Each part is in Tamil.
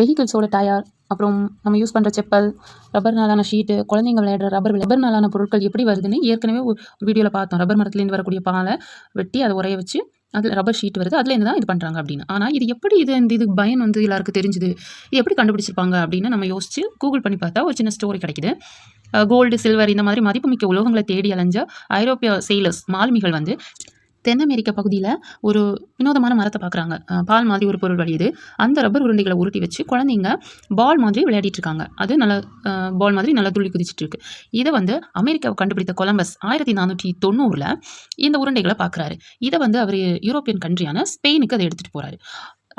வெஹிக்கிள்ஸோட டயர் அப்புறம் நம்ம யூஸ் பண்ணுற செப்பல் ரப்பர்னாலான ஷீட்டு குழந்தைங்க விளையாடுற ரப்பர் ரப்பர்னாலான பொருட்கள் எப்படி வருதுன்னு ஏற்கனவே ஒரு வீடியோவில் பார்த்தோம். ரப்பர் மரத்துலேருந்து வரக்கூடிய பாலை வெட்டி அதை உரைய வச்சு அதில் ரப்பர் ஷீட் வருது. அதுலேருந்து தான் இது பண்ணுறாங்க அப்படின்னு. ஆனால் இது எப்படி இது இந்த இது பயன் வந்து எல்லாருக்கும் தெரிஞ்சுது? இது எப்படி கண்டுபிடிச்சிருப்பாங்க அப்படின்னு நம்ம யோசிச்சு கூகுள் பண்ணி பார்த்தா ஒரு சின்ன ஸ்டோரி கிடைக்குது. கோல்டு சில்வர் இந்த மாதிரி மதிப்புமிக்க உலோகங்களை தேடி அலைஞ்ச ஐரோப்பிய செயலர்ஸ் மாலுமிகள் வந்து தென் அமெரிக்க பகுதியில் ஒரு வினோதமான மரத்தை பார்க்குறாங்க பால் மாதிரி ஒரு பொருள் வழியுது அந்த ரப்பர் உருண்டைகளை உருட்டி வச்சு குழந்தைங்க பால் மாதிரி விளையாடிட்டு இருக்காங்க. அது நல்ல பால் மாதிரி நல்லா துள்ளி குதிச்சுட்டு இருக்கு. இதை வந்து அமெரிக்காவை கண்டுபிடித்த கொலம்பஸ் ஆயிரத்தி நானூற்றி தொண்ணூறில் இந்த உருண்டைகளை பார்க்குறாரு இதை வந்து அவர் யூரோப்பியன் கண்ட்ரியான ஸ்பெயினுக்கு அதை எடுத்துகிட்டு போகிறாரு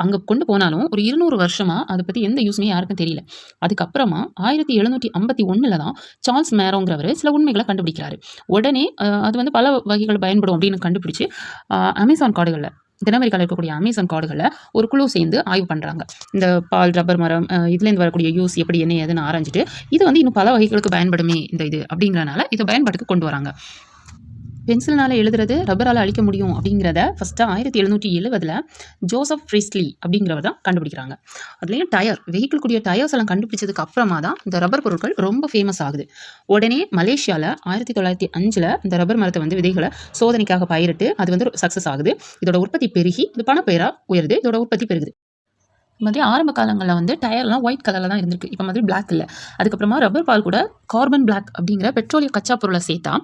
அங்கே கொண்டு போனாலும் ஒரு இருநூறு வருஷமாக அதை பற்றி எந்த யூஸுமே யாருக்கும் தெரியல. அதுக்கப்புறமா ஆயிரத்தி எழுநூற்றி ஐம்பத்தி ஒன்றில் தான் சார்ல்ஸ் மேரோங்கிறவர் சில உண்மைகளை கண்டுபிடிக்கிறாரு. உடனே அது வந்து பல வகைகள் பயன்படும் அப்படின்னு கண்டுபிடிச்சு அமேசான் காடுகளில் தென் இருக்கக்கூடிய அமேசான் காடுகளில் ஒரு குழு சேர்ந்து ஆய்வு பண்ணுறாங்க இந்த பால் ரப்பர் மரம் இதுலேருந்து வரக்கூடிய யூஸ் எப்படி என்ன ஏதுன்னு ஆராய்ஞ்சிட்டு இது வந்து இன்னும் பல வகைகளுக்கு பயன்படுமே இந்த இது அப்படிங்கிறனால இதை பயன்பாட்டுக்கு கொண்டு வராங்க. பென்சில்னால் எழுதுறது ரப்பரால் அழிக்க முடியும் அப்படிங்கிறத ஃபஸ்ட்டு ஆயிரத்தி எழுநூற்றி எழுபதில் ஜோசப் ஃப்ரீஸ்லி அப்படிங்கிறவர் தான் கண்டுபிடிக்கிறாங்க. அதுலேயும் டயர் வெஹிக்கிள் கூடிய டயர்ஸ் எல்லாம் கண்டுபிடிச்சதுக்கு அப்புறமா தான் இந்த ரப்பர் பொருட்கள் ரொம்ப ஃபேமஸ் ஆகுது. உடனே மலேசியாவில் ஆயிரத்தி தொள்ளாயிரத்தி அஞ்சில் இந்த ரப்பர் மரத்தை வந்து விதைகளை சோதனைக்காக பயிரிட்டு அது வந்து சக்ஸஸ் ஆகுது. இதோட உற்பத்தி பெருகி இது பணப்பெயராக உயருது இதோட உற்பத்தி பெருகுது. இது மாதிரி ஆரம்ப காலங்களில் வந்து டயர்லாம் ஒயிட் கலரில் தான் இருந்திருக்கு. இப்போ மாதிரி பிளாக் இல்லை. அதுக்கப்புறமா ரப்பர் பால் கூட கார்பன் பிளாக் அப்படிங்கிற பெட்ரோலிய கச்சா பொருளை சேர்த்தா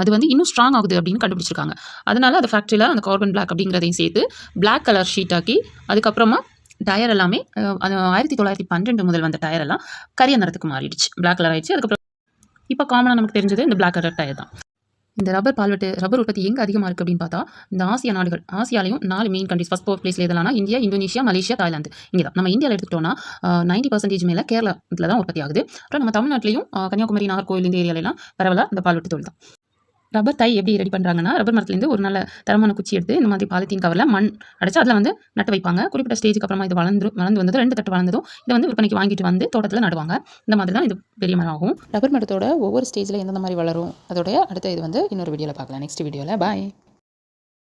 அது வந்து இன்னும் ஸ்ட்ராங் ஆகுது அப்படின்னு கண்டுபிடிச்சிருக்காங்க. அதனால அந்த ஃபேக்ட்ரியில் அந்த கார்பன் பிளாக் அப்படிங்கிறதையும் சேர்த்து பிளாக் கலர் ஷீட் ஆக்கி அதுக்கப்புறமா டயர் எல்லாமே அது ஆயிரத்தி தொள்ளாயிரத்தி பன்னெண்டு முதல் வந்த டயர் எல்லாம் கரிய நிறத்துக்கு மாறிடுச்சு. பிளாக் கலர் ஆயிடுச்சு. அதுக்கப்புறம் இப்போ காமனாக நமக்கு தெரிஞ்சது இந்த பிளாக் கலர் டயர் தான். இந்த ரப்பர் பால்வெட்டு ரப்பர் உற்பத்தி எங்கே அதிகமாக இருக்குது அப்படின்னு பார்த்தா இந்த ஆசிய நாடுகள் ஆசியாலையும் நாலு மெயின் கண்ட்ரிஸ் ஃபஸ்ட் ஃபோர் பிளேஸில் எதெல்லாம் இந்தியா இந்தோனேஷியா மலேசியா தாய்லாந்து. இங்கே தான் நம்ம இந்தியாவில் எடுத்துக்கிட்டோம்னா நைன்ட்டி பர்சன்டேஜ் மேலே கேரளத்தில் தான் உற்பத்தி ஆகுது. அப்புறம் நம்ம தமிழ்நாட்டிலையும் கன்னியாகுமரி நாகர்கோவில் இந்த ஏரியாலெலாம் பரவலாக இந்த பால்வெட்டு தொழில் தான் ரப்பர் தை எப்படி ரெடி பண்ணுறாங்கன்னா ரப்பர் மரத்துலேருந்து ஒரு நல்ல தரமான குச்சி எடுத்து இந்த மாதிரி பாலித்தீன் கவரில் மண் அடைச்சு அதில் வந்து நட்டு வைப்பாங்க. குறிப்பிட்ட ஸ்டேஜுக்கு அப்புறமா இது வளர்ந்து வளர்ந்து வந்தது ரெண்டு தட்டு வளர்ந்ததும் இதை வந்து விற்பனைக்கு வாங்கிட்டு வந்து தோட்டத்தில் நடுவாங்க. இந்த மாதிரி தான் இது பெரிய மரம் ஆகும். ரப்பர் மரத்தோட ஒவ்வொரு ஸ்டேஜில் எந்தெந்த மாதிரி வளரும் அதோடைய அடுத்த இது வந்து இன்னொரு வீடியோவில் பார்க்கலாம். நெக்ஸ்ட் வீடியோவில் பாய்